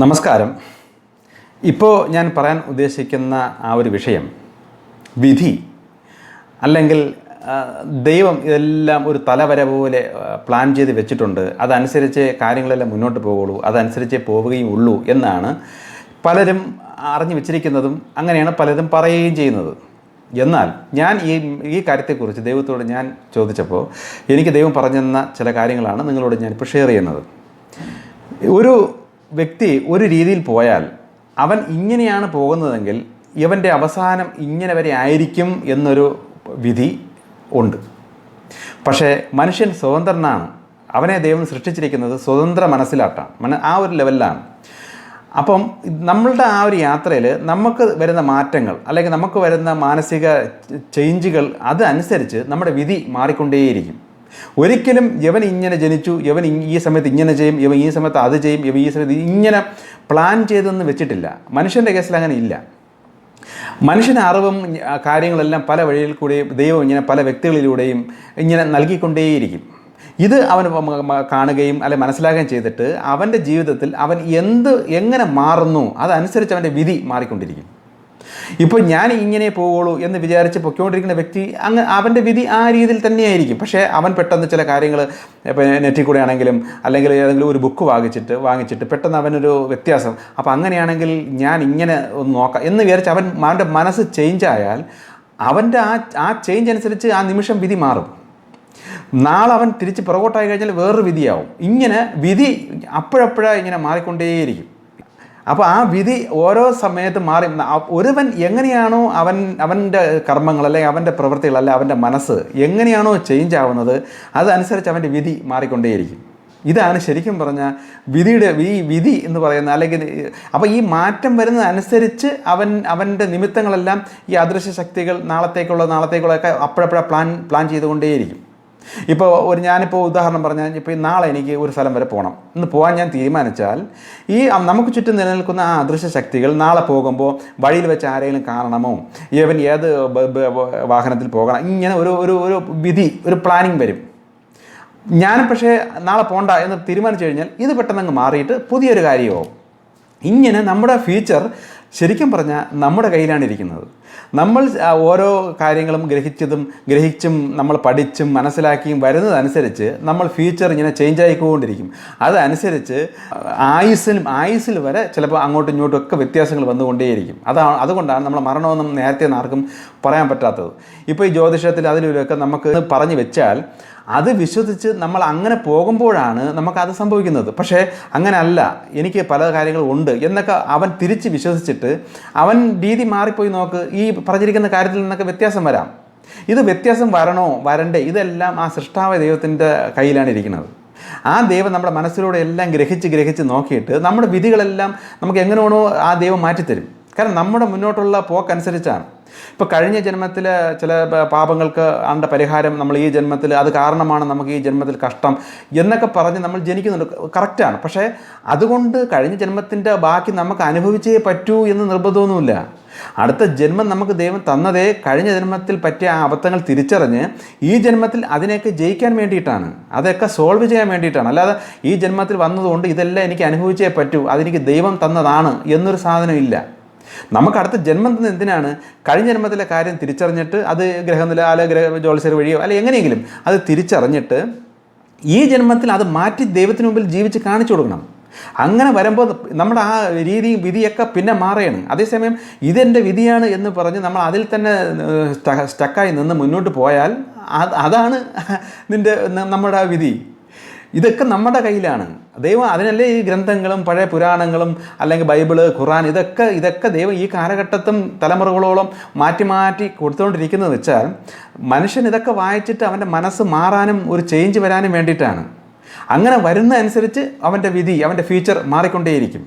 നമസ്കാരം. ഇപ്പോൾ ഞാൻ പറയാൻ ഉദ്ദേശിക്കുന്ന ആ ഒരു വിഷയം വിധി അല്ലെങ്കിൽ ദൈവം ഇതെല്ലാം ഒരു തലവര പോലെ പ്ലാൻ ചെയ്ത് വെച്ചിട്ടുണ്ട്. അതനുസരിച്ച് കാര്യങ്ങളെല്ലാം മുന്നോട്ട് പോകുള്ളൂ അതനുസരിച്ച് പോവുകയും ഉള്ളൂ എന്നാണ് പലരും അറിഞ്ഞു വെച്ചിരിക്കുന്നതും അങ്ങനെയാണ് പലരും പറയുകയും ചെയ്യുന്നത്. എന്നാൽ ഞാൻ ഈ ഈ കാര്യത്തെക്കുറിച്ച് ദൈവത്തോട് ഞാൻ ചോദിച്ചപ്പോൾ എനിക്ക് ദൈവം പറഞ്ഞെന്ന ചില കാര്യങ്ങളാണ് നിങ്ങളോട് ഞാനിപ്പോൾ ഷെയർ ചെയ്യുന്നത്. ഒരു വ്യക്തി ഒരു രീതിയിൽ പോയാൽ അവൻ ഇങ്ങനെയാണ് പോകുന്നതെങ്കിൽ ഇവന്റെ അവസാനം ഇങ്ങനെ വരെ ആയിരിക്കും എന്നൊരു വിധി ഉണ്ട്. പക്ഷേ മനുഷ്യൻ സ്വതന്ത്രനാണ്. അവനെ ദൈവം സൃഷ്ടിച്ചിരിക്കുന്നത് സ്വതന്ത്ര മനസ്സിലാട്ടാണ്. മന ആ ഒരു ലെവലിലാണ്. അപ്പം നമ്മളുടെ ആ ഒരു യാത്രയിൽ നമുക്ക് വരുന്ന മാറ്റങ്ങൾ അല്ലെങ്കിൽ നമുക്ക് വരുന്ന മാനസിക ചേഞ്ചുകൾ അതനുസരിച്ച് നമ്മുടെ വിധി മാറിക്കൊണ്ടേയിരിക്കും. ഒരിക്കലും യവൻ ഇങ്ങനെ ജനിച്ചു യവൻ ഈ സമയത്ത് ഇങ്ങനെ ചെയ്യും യവൻ ഈ സമയത്ത് അത് ചെയ്യും യവൻ ഈ സമയത്ത് ഇങ്ങനെ പ്ലാൻ ചെയ്തെന്ന് വെച്ചിട്ടില്ല. മനുഷ്യന്റെ കേസിൽ അങ്ങനെ ഇല്ല. മനുഷ്യന് അറിവും കാര്യങ്ങളെല്ലാം പല വഴിയിൽ കൂടെയും ദൈവം ഇങ്ങനെ പല വ്യക്തികളിലൂടെയും ഇങ്ങനെ നൽകിക്കൊണ്ടേയിരിക്കും. ഇത് അവൻ കാണുകയും അല്ലെ മനസ്സിലാക്കുകയും ചെയ്തിട്ട് അവന്റെ ജീവിതത്തിൽ അവൻ എന്ത് എങ്ങനെ മാറുന്നു അതനുസരിച്ച് അവന്റെ വിധി മാറിക്കൊണ്ടിരിക്കും. ഇപ്പോൾ ഞാൻ ഇങ്ങനെ പോവുള്ളൂ എന്ന് വിചാരിച്ച് പൊയ്ക്കൊണ്ടിരിക്കുന്ന വ്യക്തി അങ്ങ് അവന്റെ വിധി ആ രീതിയിൽ തന്നെയായിരിക്കും. പക്ഷേ അവൻ പെട്ടെന്ന് ചില കാര്യങ്ങൾ ഇപ്പോൾ നെറ്റിൽ കൂടെ ആണെങ്കിലും അല്ലെങ്കിൽ ഏതെങ്കിലും ഒരു ബുക്ക് വാങ്ങിച്ചിട്ട് വാങ്ങിച്ചിട്ട് പെട്ടെന്ന് അവനൊരു വ്യത്യാസം. അപ്പോൾ അങ്ങനെയാണെങ്കിൽ ഞാൻ ഇങ്ങനെ ഒന്ന് നോക്കാം എന്ന് വിചാരിച്ച് അവൻ അവന്റെ മനസ്സ് ചേഞ്ചായാൽ അവന്റെ ആ ആ ചേഞ്ച് അനുസരിച്ച് ആ നിമിഷം വിധി മാറും. നാളെ അവൻ തിരിച്ച് പുറകോട്ടായി കഴിഞ്ഞാൽ വേറൊരു വിധിയാവും. ഇങ്ങനെ വിധി അപ്പോഴപ്പോഴാണ് ഇങ്ങനെ മാറിക്കൊണ്ടേയിരിക്കും. അപ്പോൾ ആ വിധി ഓരോ സമയത്ത് മാറി. ഒരുവൻ എങ്ങനെയാണോ അവൻ അവന്റെ കർമ്മങ്ങൾ അല്ലെങ്കിൽ അവന്റെ പ്രവൃത്തികൾ അല്ലെങ്കിൽ അവന്റെ മനസ്സ് എങ്ങനെയാണോ ചേഞ്ച് ആവുന്നത് അതനുസരിച്ച് അവന്റെ വിധി മാറിക്കൊണ്ടേയിരിക്കും. ഇതാണ് ശരിക്കും പറഞ്ഞാൽ വിധിയുടെ ഈ വിധി എന്ന് പറയുന്ന അല്ലെങ്കിൽ അപ്പോൾ ഈ മാറ്റം വരുന്നതനുസരിച്ച് അവൻ അവന്റെ നിമിത്തങ്ങളെല്ലാം ഈ അദൃശ്യ ശക്തികൾ നാളത്തേക്കുള്ള നാളത്തേക്കുള്ളതൊക്കെ അപ്പോഴപ്പോഴെ പ്ലാൻ പ്ലാൻ ചെയ്തുകൊണ്ടേയിരിക്കും. ഇപ്പോൾ ഒരു ഞാനിപ്പോൾ ഉദാഹരണം പറഞ്ഞാൽ ഇപ്പോൾ നാളെ എനിക്ക് ഒരു സ്ഥലം വരെ പോകണം ഇന്ന് പോകാൻ ഞാൻ തീരുമാനിച്ചാൽ ഈ നമുക്ക് ചുറ്റും നിലനിൽക്കുന്ന ആ അദൃശ്യ ശക്തികൾ നാളെ പോകുമ്പോൾ വഴിയിൽ വെച്ച് ആരെങ്കിലും കാണണമോ? ഇവൻ ഏത് വാഹനത്തിൽ പോകണം? ഇങ്ങനെ ഒരു ഒരു ഒരു വിധി ഒരു പ്ലാനിങ് വരും. ഞാൻ പക്ഷേ നാളെ പോണ്ട എന്ന് തീരുമാനിച്ചു കഴിഞ്ഞാൽ ഇത് പെട്ടെന്ന് അങ്ങ് മാറിയിട്ട് പുതിയൊരു കാര്യമാവും. ഇങ്ങനെ നമ്മുടെ ഫ്യൂച്ചർ ശരിക്കും പറഞ്ഞാൽ നമ്മുടെ കയ്യിലാണ് ഇരിക്കുന്നത്. നമ്മൾ ഓരോ കാര്യങ്ങളും ഗ്രഹിച്ചതും ഗ്രഹിച്ചും നമ്മൾ പഠിച്ചും മനസ്സിലാക്കിയും വരുന്നതനുസരിച്ച് നമ്മൾ ഫ്യൂച്ചർ ഇങ്ങനെ ചേഞ്ച് ആയിക്കൊണ്ടിരിക്കും. അതനുസരിച്ച് ആയുസ്സിലും ആയുസ്സിൽ വരെ ചിലപ്പോൾ അങ്ങോട്ടും ഇങ്ങോട്ടും ഒക്കെ വ്യത്യാസങ്ങൾ വന്നുകൊണ്ടേയിരിക്കും. അതാണ് അതുകൊണ്ടാണ് നമ്മൾ മരണമെന്നും നേരത്തെ ആർക്കും പറയാൻ പറ്റാത്തത്. ഇപ്പോൾ ഈ ജ്യോതിഷത്തിൽ അതിലൊക്കെ നമുക്ക് പറഞ്ഞു വെച്ചാൽ അത് വിശ്വസിച്ച് നമ്മൾ അങ്ങനെ പോകുമ്പോഴാണ് നമുക്കത് സംഭവിക്കുന്നത്. പക്ഷേ അങ്ങനെയല്ല എനിക്ക് പല കാര്യങ്ങളും ഉണ്ട് എന്നൊക്കെ അവൻ തിരിച്ച് വിശ്വസിച്ചിട്ട് അവൻ രീതി മാറിപ്പോയി നോക്ക്. ഈ പറഞ്ഞിരിക്കുന്ന കാര്യത്തിൽ നിന്നൊക്കെ വ്യത്യാസം വരാം. ഇത് വ്യത്യാസം വരണോ? വരണ്ടേ? ഇതെല്ലാം ആ സൃഷ്ടാവ ദൈവത്തിന്റെ കയ്യിലാണ് ഇരിക്കുന്നത്. ആ ദൈവം നമ്മുടെ മനസ്സിലൂടെ എല്ലാം ഗ്രഹിച്ച് ഗ്രഹിച്ച് നോക്കിയിട്ട് നമ്മുടെ വിധികളെല്ലാം നമുക്ക് എങ്ങനെയാണോ ആ ദൈവം മാറ്റിത്തരും. കാരണം നമ്മുടെ മുന്നോട്ടുള്ള പോക്കനുസരിച്ചാണ്. ഇപ്പോൾ കഴിഞ്ഞ ജന്മത്തിൽ ചില പാപങ്ങൾക്ക് അതിന്റെ പരിഹാരം നമ്മൾ ഈ ജന്മത്തിൽ അത് കാരണമാണ് നമുക്ക് ഈ ജന്മത്തിൽ കഷ്ടം എന്നൊക്കെ പറഞ്ഞ് നമ്മൾ ജനിക്കുന്നുണ്ട്. കറക്റ്റാണ് പക്ഷേ അതുകൊണ്ട് കഴിഞ്ഞ ജന്മത്തിന്റെ ബാക്കി നമുക്ക് അനുഭവിച്ചേ പറ്റൂ എന്ന് നിർബന്ധമൊന്നുമില്ല. അടുത്ത ജന്മം നമുക്ക് ദൈവം തന്നതേ കഴിഞ്ഞ ജന്മത്തിൽ പറ്റിയ ആ അബദ്ധങ്ങൾ തിരിച്ചറിഞ്ഞ് ഈ ജന്മത്തിൽ അതിനെയൊക്കെ ജയിക്കാൻ വേണ്ടിയിട്ടാണ്. അതൊക്കെ സോൾവ് ചെയ്യാൻ വേണ്ടിയിട്ടാണ്. അല്ലാതെ ഈ ജന്മത്തിൽ വന്നതുകൊണ്ട് ഇതെല്ലാം എനിക്ക് അനുഭവിച്ചേ പറ്റൂ. അതെനിക്ക് ദൈവം തന്നതാണ് എന്നൊരു സാധനം ഇല്ല നമുക്ക് അടുത്ത ജന്മം എന്തിനാണ്? കഴിഞ്ഞ ജന്മത്തിലെ കാര്യം തിരിച്ചറിഞ്ഞിട്ട് അത് ഗ്രഹനില അല്ലെ ഗ്രഹ ജോത്സ്യർ വഴിയോ അല്ലെ എങ്ങനെയെങ്കിലും അത് തിരിച്ചറിഞ്ഞിട്ട് ഈ ജന്മത്തിൽ അത് മാറ്റി ദൈവത്തിന് മുമ്പിൽ ജീവിച്ച് കാണിച്ചു കൊടുക്കണം. അങ്ങനെ വരുമ്പോൾ നമ്മുടെ ആ രീതിയും വിധിയൊക്കെ പിന്നെ മാറുകയാണ് അതേസമയം ഇതെന്റെ വിധിയാണ് എന്ന് പറഞ്ഞ് നമ്മൾ അതിൽ തന്നെ സ്റ്റക്കായി നിന്ന് മുന്നോട്ട് പോയാൽ അത് അതാണ് നിന്റെ നമ്മുടെ വിധി. ഇതൊക്കെ നമ്മുടെ കയ്യിലാണ്. ദൈവം അതിനല്ലേ ഈ ഗ്രന്ഥങ്ങളും പഴയ പുരാണങ്ങളും അല്ലെങ്കിൽ ബൈബിൾ ഖുറാൻ ഇതൊക്കെ ഇതൊക്കെ ദൈവം ഈ കാലഘട്ടത്തും തലമുറകളോളം മാറ്റി മാറ്റി കൊടുത്തുകൊണ്ടിരിക്കുന്നത് വെച്ചാൽ മനുഷ്യൻ ഇതൊക്കെ വായിച്ചിട്ട് അവന്റെ മനസ്സ് മാറാനും ഒരു ചേഞ്ച് വരാനും വേണ്ടിയിട്ടാണ്. അങ്ങനെ വരുന്ന അനുസരിച്ച് അവന്റെ വിധി അവന്റെ ഫ്യൂച്ചർ മാറിക്കൊണ്ടേയിരിക്കും.